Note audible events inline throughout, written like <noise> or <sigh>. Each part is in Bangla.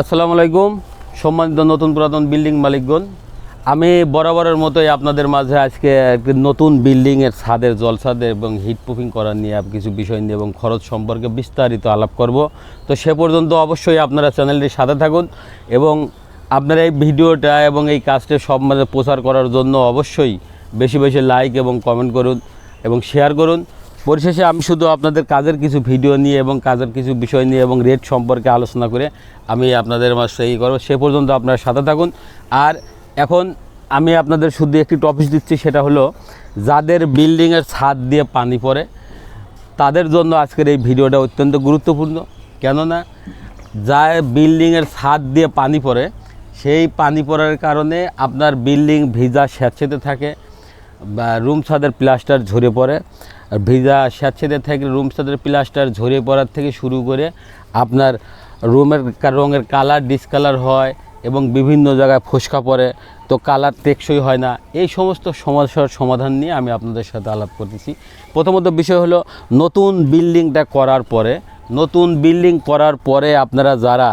আসসালামু আলাইকুম, সম্মানিত নতুন পুরাতন বিল্ডিং মালিকগণ। আমি বরাবরের মতোই আপনাদের মাঝে আজকে একটি নতুন বিল্ডিংয়ের ছাদের জলছাদ এবং হিট প্রুফিং করার নিয়ে কিছু বিষয় নিয়ে এবং খরচ সম্পর্কে বিস্তারিত আলাপ করব। তো সে পর্যন্ত অবশ্যই আপনারা চ্যানেলটির সাথে থাকুন এবং আপনারা এই ভিডিওটা এবং এই কাজটা সব মাঝে প্রচার করার জন্য অবশ্যই বেশি বেশি লাইক এবং কমেন্ট করুন এবং শেয়ার করুন। পরিশেষে আমি শুধু আপনাদের কাজের কিছু ভিডিও নিয়ে এবং কাজের কিছু বিষয় নিয়ে এবং রেট সম্পর্কে আলোচনা করে আমি আপনাদের মাঝে এই করব। সে পর্যন্ত আপনারা সাথে থাকুন। আর এখন আমি আপনাদের শুধু একটি টপিক দিচ্ছি, সেটা হলো যাদের বিল্ডিংয়ের ছাদ দিয়ে পানি পড়ে, তাদের জন্য আজকের এই ভিডিওটা অত্যন্ত গুরুত্বপূর্ণ। কেননা যা বিল্ডিংয়ের ছাদ দিয়ে পানি পড়ে, সেই পানি পড়ার কারণে আপনার বিল্ডিং ভিজা স্যাঁতসেঁতে থাকে বা রুম ছাদের প্লাস্টার ঝরে পড়ে। ভিজা স্যাঁতসেঁতে থেকে রুম ছাদের প্লাস্টার ঝরে পড়ার থেকে শুরু করে আপনার রুমের রঙের কালার ডিসকালার হয় এবং বিভিন্ন জায়গায় ফোসকা পড়ে, তো কালার টেকসই হয় না। এই সমস্ত সমস্যার সমাধান নিয়ে আমি আপনাদের সাথে আলাপ করতেছি। প্রথমত বিষয় হলো নতুন বিল্ডিংটা করার পরে, নতুন বিল্ডিং করার পরে আপনারা যারা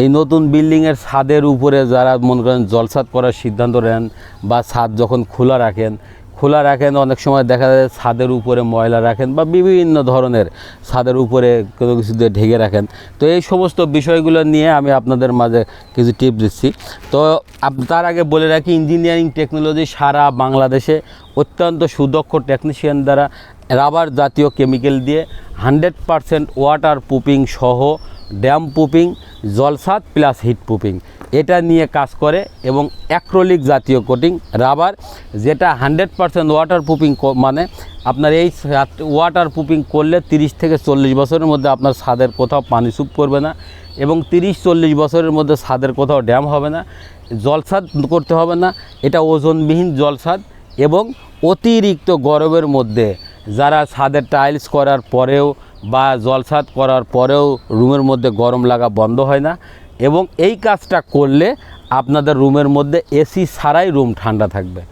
এই নতুন বিল্ডিংয়ের ছাদের উপরে যারা মনে করেন জলসাদ করার সিদ্ধান্ত নেন বা ছাদ যখন খোলা রাখেন খোলা রাখেন, অনেক সময় দেখা যায় ছাদের উপরে ময়লা রাখেন বা বিভিন্ন ধরনের ছাদের উপরে কোনো কিছু দিয়ে ঢেকে রাখেন। তো এই সমস্ত বিষয়গুলো নিয়ে আমি আপনাদের মাঝে কিছু টিপ দিচ্ছি। তো তার আগে বলে রাখি ইঞ্জিনিয়ারিং টেকনোলজি সারা বাংলাদেশে অত্যন্ত সুদক্ষ টেকনিশিয়ান দ্বারা রাবার জাতীয় কেমিক্যাল দিয়ে হান্ড্রেড পারসেন্ট ওয়াটার প্রুফিং সহ ড্যাম পুপিং, জলসাদ প্লাস হিট পুপিং। এটা নিয়ে কাজ করে এবং অ্যাক্রোলিক জাতীয় কোটিং, রাবার, যেটা হান্ড্রেড পারসেন্ট ওয়াটার প্রুফিং মানে আপনার এই ওয়াটার প্রুফিং করলে তিরিশ থেকে চল্লিশ বছরের মধ্যে আপনার ছাদের কোথাও পানি সুপ করবে না এবং তিরিশ চল্লিশ বছরের মধ্যে ছাদের কোথাও ড্যাম হবে না, জলসাদ করতে হবে না। এটা ওজনবিহীন জলসাদ এবং অতিরিক্ত গরমের মধ্যে যারা ছাদের টাইলস করার পরেও বা জলসাদ করার পরেও রুমের মধ্যে গরম লাগা বন্ধ হয় না এবং এই কাজটা করলে আপনাদের রুমের মধ্যে এসি ছাড়াই রুম ঠান্ডা থাকবে।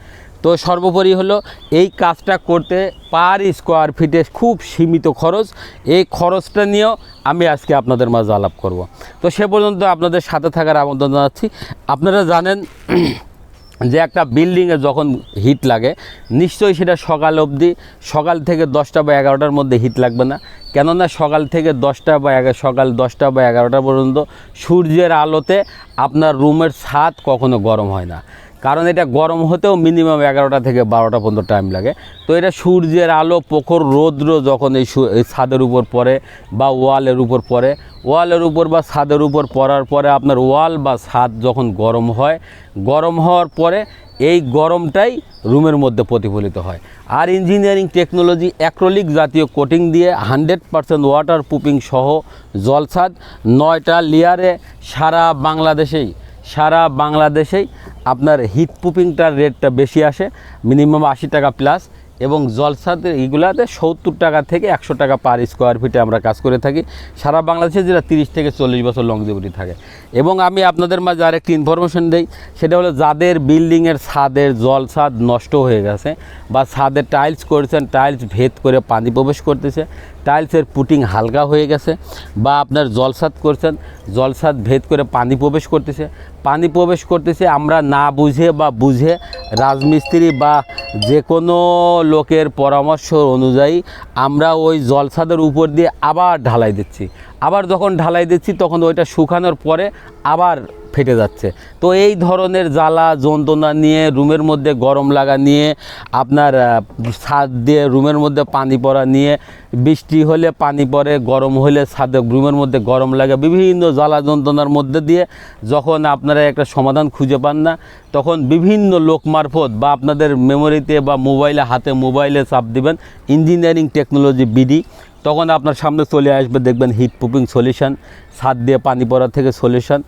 তো সর্বোপরি হলো এই কাজটা করতে পার স্কোয়ার ফিটে খুব সীমিত খরচ। এই খরচটা নিয়েও আমি আজকে আপনাদের মাঝে আলাপ করব। তো সে পর্যন্ত আপনাদের সাথে থাকার আমন্ত্রণ জানাচ্ছি। আপনারা জানেন যে একটা বিল্ডিংয়ে যখন হিট লাগে, নিশ্চয়ই সেটা সকাল অবধি, সকাল থেকে দশটা বা এগারোটার মধ্যে হিট লাগবে না। কেননা সকাল থেকে দশটা বা সকাল দশটা বা এগারোটা পর্যন্ত সূর্যের আলোতে আপনার রুমের ছাদ কখনো গরম হয় না। কারণ এটা গরম হতেও মিনিমাম এগারোটা থেকে বারোটা পর্যন্ত টাইম লাগে। তো এটা সূর্যের আলো প্রখর রৌদ্র যখন এই ছাদের উপর পড়ে বা ওয়ালের উপর পড়ে, ওয়ালের উপর বা ছাদের উপর পড়ার পরে আপনার ওয়াল বা ছাদ যখন গরম হয়, গরম হওয়ার পরে এই গরমটাই রুমের মধ্যে প্রতিফলিত হয়। আর ইঞ্জিনিয়ারিং টেকনোলজি অ্যাক্রোলিক জাতীয় কোটিং দিয়ে হান্ড্রেড পারসেন্ট ওয়াটার প্রুফিং সহ জলছাদ নয়টা লেয়ারে সারা বাংলাদেশেই সারা বাংলাদেশেই আপনার হিট প্রুফিংটার রেটটা বেশি আসে মিনিমাম আশি টাকা প্লাস এবং জলসাতে এইগুলাতে সত্তর টাকা থেকে একশো টাকা পার স্কোয়ার ফিটে আমরা কাজ করে থাকি। সারা বাংলাদেশে যেটা তিরিশ থেকে চল্লিশ বছর লং লংজিভিটি থাকে। এবং আমি আপনাদের মাঝে আরেকটি ইনফরমেশন দিই, সেটা হলো যাদের বিল্ডিংয়ের ছাদের জল ছাদ নষ্ট হয়ে গেছে বা ছাদের টাইলস করেছেন টাইলস ভেদ করে পানি প্রবেশ করতেছে টাইলসের পুটিং হালকা হয়ে গেছে বা আপনার জলসাদ করছেন জলসাদ ভেদ করে পানি প্রবেশ করতেছে। পানি প্রবেশ করতেছে আমরা না বুঝে বা বুঝে রাজমিস্ত্রি বা যে কোনো লোকের পরামর্শ অনুযায়ী আমরা ওই জলসাদের উপর দিয়ে আবার ঢালাই দিচ্ছি। আবার যখন ঢালাই দিচ্ছি, তখন ওইটা শুকানোর পরে আবার ফেটে যাচ্ছে। তো এই ধরনের জ্বালা, যন্ত্রণা নিয়ে, রুমের মধ্যে গরম লাগা নিয়ে, আপনার ছাদ দিয়ে রুমের মধ্যে পানি পড়া নিয়ে, বৃষ্টি হলে পানি পড়ে, গরম হলে ছাদে রুমের মধ্যে গরম লাগে, বিভিন্ন জ্বালা যন্ত্রণার মধ্যে দিয়ে যখন আপনারা একটা সমাধান খুঁজে পান না, তখন বিভিন্ন লোক মারফত বা আপনাদের মেমোরিতে বা মোবাইলে হাতে মোবাইলে চাপ দিবেন। ইঞ্জিনিয়ারিং টেকনোলজি বিডি তখন আপনার সামনে চলে আসবে, দেখবেন হিট পুপিং সলিউশন ছাদ দিয়ে পানি পড়া থেকে সলিউশন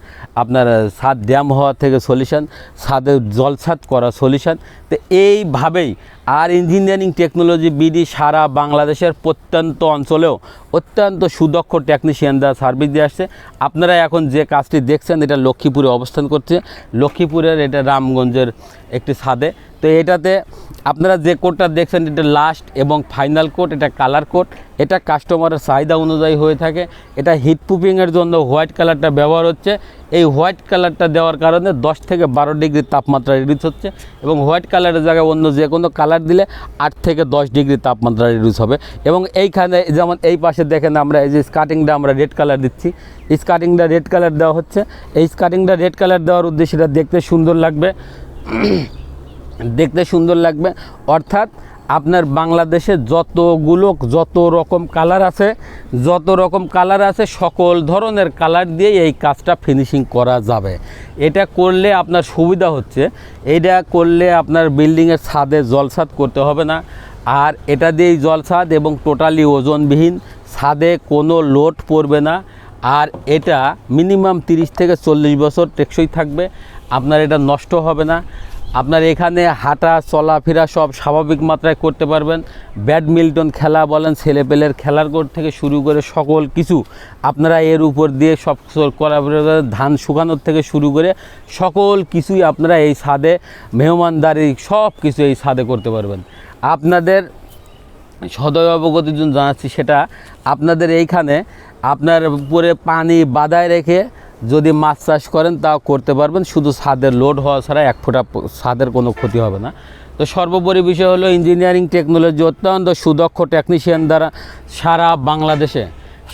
আপনার ছাদ ড্যাম হওয়া থেকে সলিউশন ছাদে জলছাদ করা সলিউশন তো এইভাবেই আর ইঞ্জিনিয়ারিং টেকনোলজি বিডি সারা বাংলাদেশের প্রত্যন্ত অঞ্চলেও অত্যন্ত সুদক্ষ টেকনিশিয়ান দ্বারা সার্ভিস দিয়ে আসছে। আপনারা এখন যে কাজটি দেখছেন, এটা লক্ষ্মীপুরে অবস্থান করছে। লক্ষ্মীপুরের এটা রামগঞ্জের একটি ছাদে। তো এটাতে আপনারা যে কোডটা দেখছেন, এটা লাস্ট এবং ফাইনাল কোড, এটা কালার কোড। এটা কাস্টমারের চাহিদা অনুযায়ী হয়ে থাকে। এটা হিট প্রুফিংয়ের জন্য হোয়াইট কালারটা ব্যবহার হচ্ছে। এই হোয়াইট কালারটা দেওয়ার কারণে দশ থেকে বারো ডিগ্রি তাপমাত্রা রিডিউস হচ্ছে এবং হোয়াইট কালারের জায়গায় অন্য যে কোনো কালার দিলে আট থেকে দশ ডিগ্রি তাপমাত্রা রিডিউস হবে। এবং এইখানে যেমন এই পাশে দেখেন আমরা এই যে স্কার্টিংটা আমরা রেড কালার দিচ্ছি। স্কার্টিংটা রেড কালার দেওয়া হচ্ছে। এই স্কার্টিংটা রেড কালার দেওয়ার উদ্দেশ্যে দেখতে সুন্দর লাগবে। <clears throat> দেখতে সুন্দর লাগবে। অর্থাৎ আপনার বাংলাদেশে যতগুলো, যত রকম কালার আছে, যত রকম কালার আছে, সকল ধরনের কালার দিয়ে এই কাজটা ফিনিশিং করা যাবে। এটা করলে আপনার সুবিধা হচ্ছে। এটা করলে আপনার বিল্ডিংয়ের ছাদে জলসাদ করতে হবে না। আর এটা দিয়েই জলসাদ এবং টোটালি ওজনবিহীন। ছাদে কোনো লোড পড়বে না। আর এটা মিনিমাম তিরিশ থেকে চল্লিশ বছর টেকসই থাকবে। আপনার এটা নষ্ট হবে না। আপনার এখানে হাঁটা, চলাফেরা সব স্বাভাবিক মাত্রায় করতে পারবেন। ব্যাডমিন্টন খেলা বলেন, ছেলেপেলের খেলার কোর্ট থেকে শুরু করে সকল কিছু আপনারা এর উপর দিয়ে সব করা ধান শুকানোর থেকে শুরু করে সকল কিছুই আপনারা এই ছাদে, মেহমানদারি সব কিছু এই ছাদে করতে পারবেন। আপনাদের সদয় অবগতির জন্য জানাচ্ছি সেটা, আপনাদের এইখানে আপনার উপরে পানি বাদায় রেখে যদি মাছ চাষ করেন, তাও করতে পারবেন। শুধু ছাদের লোড হওয়া ছাড়া এক ফোঁটা ছাদের কোনো ক্ষতি হবে না। তো সর্বোপরি বিষয় হলো ইঞ্জিনিয়ারিং টেকনোলজি অত্যন্ত সুদক্ষ টেকনিশিয়ান দ্বারা সারা বাংলাদেশে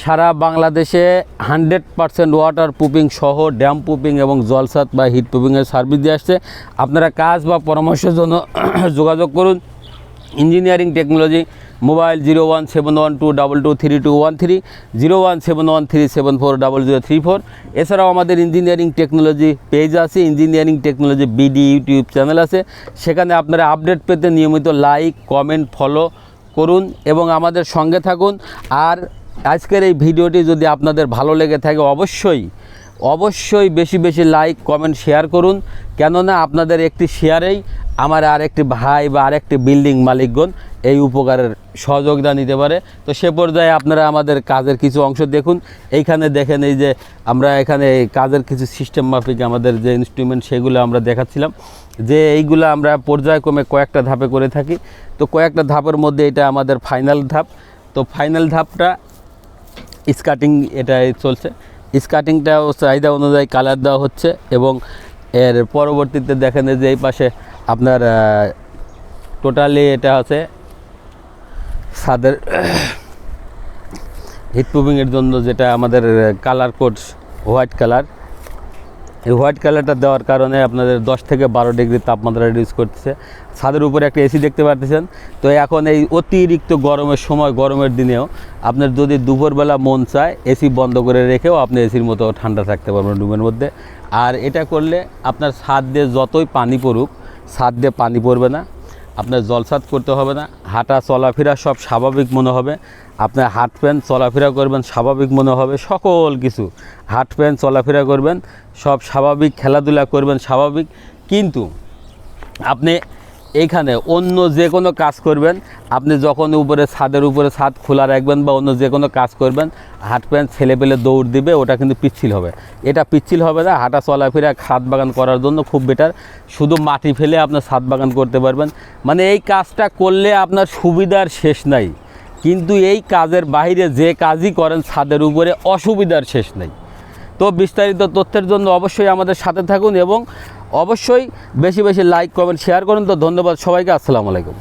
সারা বাংলাদেশে হান্ড্রেড পারসেন্ট ওয়াটার প্রুফিং সহ ড্যাম প্রুফিং এবং জলসাত বা হিট প্রুফিংয়ের সার্ভিস দিয়ে আসছে। আপনারা কাজ বা পরামর্শের জন্য <clears throat> যোগাযোগ করুন। Engineering technology mobile zero one seven one two double two three two one three, zero one seven one three seven four double zero three four. এছাড়াও আমাদের ইঞ্জিনিয়ারিং টেকনোলজি পেজ আছে, engineering technology BD YouTube channel আছে। সেখানে আপনারা আপডেট পেতে নিয়মিত লাইক, কমেন্ট, ফলো করুন এবং আমাদের সঙ্গে থাকুন। আর আজকের এই ভিডিওটি যদি আপনাদের ভালো লেগে থাকে, অবশ্যই অবশ্যই বেশি বেশি লাইক, কমেন্ট, শেয়ার করুন। কেননা আপনাদের একটি শেয়ারেই আমার আরেকটি ভাই বা আরেকটি বিল্ডিং মালিকগণ এই উপকারের সহযোগিতা নিতে পারে। তো সে পর্যায়ে আপনারা আমাদের কাজের কিছু অংশ দেখুন। এইখানে দেখেন এই যে আমরা এখানে কাজের কিছু সিস্টেম মাফিক আমাদের যে ইনস্ট্রুমেন্ট সেগুলো আমরা দেখাচ্ছিলাম। যে এইগুলো আমরা পর্যায়ক্রমে কয়েকটা ধাপে করে থাকি। তো কয়েকটা ধাপের মধ্যে এটা আমাদের ফাইনাল ধাপ। তো ফাইনাল ধাপটা স্কার্টিং এটা চলছে। স্কার্টিংটাও চাহিদা অনুযায়ী কালার দেওয়া হচ্ছে এবং এর পরবর্তীতে দেখেন যে এই পাশে আপনার টোটালি এটা আছে ছাদের হিট প্রুফিংয়ের জন্য যেটা আমাদের কালার কোড হোয়াইট কালার এই হোয়াইট কালারটা দেওয়ার কারণে আপনাদের দশ থেকে বারো ডিগ্রি তাপমাত্রা রিডিউস করতেছে। ছাদের উপরে একটা এসি দেখতে পাচ্ছেন তো এখন এই অতিরিক্ত গরমের সময়, গরমের দিনেও আপনার যদি দুপুরবেলা মন চায় এসি বন্ধ করে রেখেও আপনি এসির মতো ঠান্ডা থাকতে পারবেন রুমের মধ্যে। আর এটা করলে আপনার ছাদ দিয়ে যতই পানি পড়ুক ছাদ দিয়ে পানি পড়বে না, আপনার জলসাদ করতে হবে না, হাঁটা, চলাফেরা সব স্বাভাবিক মনে হবে আপনার হাঁটবেন চলাফেরা করবেন, স্বাভাবিক মনে হবে, সকল কিছু। হাঁটবেন চলাফেরা করবেন, সব স্বাভাবিক, খেলাধুলা করবেন, স্বাভাবিক, কিন্তু আপনি এইখানে অন্য যে কোনো কাজ করবেন, আপনি যখন উপরে ছাদের উপরে ছাদ খোলা রাখবেন বা অন্য যে কোনো কাজ করবেন হাট প্যান্ট ছেলে পেলে দৌড় দিবে, ওটা কিন্তু পিচ্ছিল হবে। এটা পিচ্ছিল হবে না, হাঁটা চলাফেরা ছাদ বাগান করার জন্য খুব বেটার শুধু মাটি ফেলে আপনার ছাদ বাগান করতে পারবেন। মানে এই কাজটা করলে আপনার সুবিধার শেষ নাই। কিন্তু এই কাজের বাইরে যে কাজই করেন, ছাদের উপরে অসুবিধার শেষ নেই। তো বিস্তারিত তথ্যের জন্য অবশ্যই আমাদের সাথে থাকুন এবং অবশ্যই বেশি বেশি লাইক কমেন্ট শেয়ার করুন। তো ধন্যবাদ সবাইকে। আসসালামু আলাইকুম।